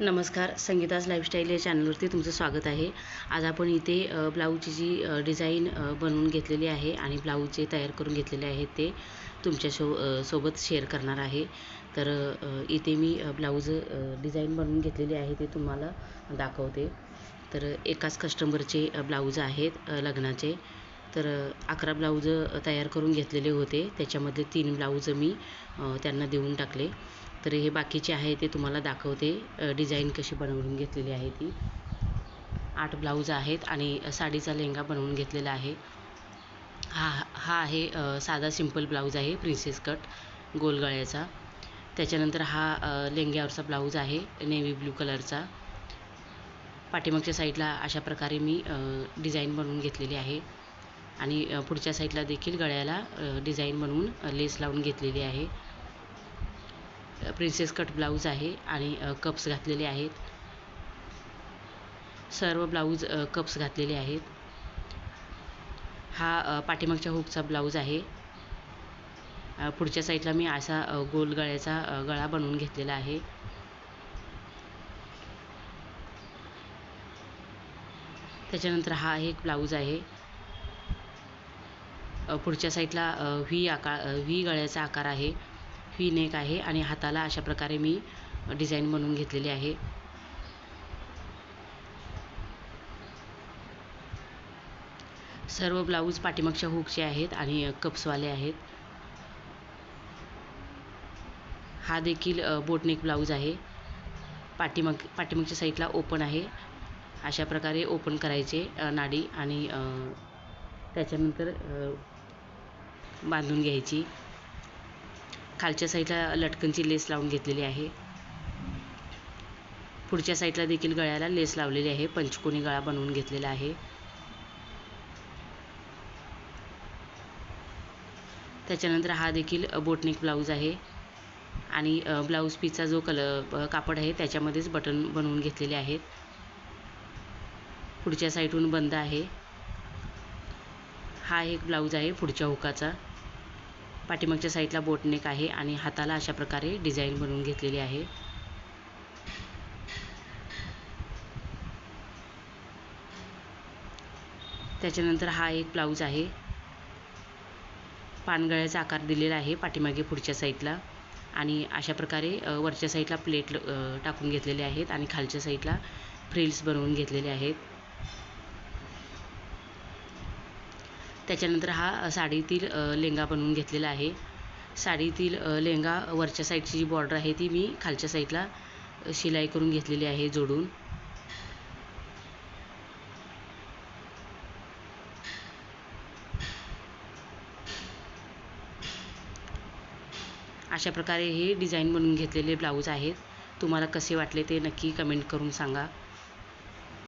नमस्कार संगीताज लाईफस्टाईल या चॅनलवरती तुमचं स्वागत आहे. आज आपण इथे ब्लाऊजची जी डिझाईन बनवून घेतलेली आहे आणि ब्लाऊज जे तयार करून घेतलेले आहेत ते तुमच्या शो सोबत शेअर करणार आहे. तर इथे मी ब्लाऊज डिझाईन बनवून घेतलेली आहे ते तुम्हाला दाखवते. तर एकाच कस्टमरचे ब्लाऊज आहेत लग्नाचे. तर अकरा ब्लाऊज तयार करून घेतलेले होते. त्याच्यामध्ये तीन ब्लाऊज मी त्यांना देऊन टाकले. तर हे बाकीचे आहे ते तुम्हाला दाखवते. डिझाईन कशी बनवून घेतलेली आहे ती. आठ ब्लाऊज आहेत आणि साडीचा लेहंगा बनवून घेतलेला आहे. हा हा आहे साधा सिंपल ब्लाऊज आहे प्रिन्सेस कट गोल गळ्याचा. त्याच्यानंतर हा लेंग्यावरचा ब्लाऊज आहे नेव्ही ब्लू कलरचा. पाठीमागच्या साईडला अशा प्रकारे मी डिझाईन बनवून घेतलेली आहे. आणि पुढच्या साईडला देखील गळ्याला डिझाईन बनवून लेस लावून घेतलेली आहे. प्रिन्सेस कट ब्लाऊज आहे आणि कप्स घातलेले आहेत. सर्व ब्लाऊज कप्स घातलेले आहेत. हा पाठीमागच्या हुकचा ब्लाऊज आहे. पुढच्या साईडला मी असा गोल गळ्याचा गळा बनवून घेतलेला आहे. त्याच्यानंतर हा एक ब्लाऊज आहे. पुढच्या साईडला व्ही आकार व्ही गळ्याचा आकार आहे. व्ही नेक आहे आणि हाताला अशा प्रकारे मी डिझाईन बनवून घेतलेली आहे. सर्व ब्लाऊज पाठीमागच्या हुकचे आहेत आणि कप्सवाले आहेत. हा देखील बोटनेक ब्लाऊज आहे. पाठीमाग पाठीमागच्या साईडला ओपन आहे. अशा प्रकारे ओपन करायचे नाडी आणि त्याच्यानंतर बांधून घ्यायची. खालच्या साईडला लटकनची लेस लावून घेतलेली आहे. पुढच्या साईडला देखील गळ्याला लेस लावलेली आहे. पंचकोनी गळा बनवून घेतलेला आहे. त्याच्यानंतर हा देखील बोटनेक ब्लाऊज आहे. आणि ब्लाऊज पीसचा जो कलर कापड आहे त्याच्यामध्येच बटन बनवून घेतलेले आहेत. पुढच्या साईडहून बंद आहे. हा एक ब्लाऊज आहे पुढच्या हुकाचा. पाठीमागच्या साईडला बोटनेक आहे आणि हाताला अशा प्रकारे डिझाईन बनवून घेतलेली आहे. त्याच्यानंतर हा एक ब्लाऊज आहे. पानगळ्याचा आकार दिलेला आहे पाठीमागे पुढच्या साईडला. आणि अशा प्रकारे वरच्या साईडला प्लेट टाकून घेतलेले आहेत आणि खालच्या साईडला फ्रिल्स बनवून घेतलेले आहेत. त्याच्यानंतर हा साडीतील लेंगा बनवून घेतलेला आहे. साडीतील लेंगा वरच्या साईडची जी बॉर्डर आहे ती मी खालच्या साईडला शिलाई करून घेतलेली आहे जोडून. अशा प्रकारे हे डिझाईन बनवून घेतलेले ब्लाऊज आहेत. तुम्हाला कसे वाटले ते नक्की कमेंट करून सांगा.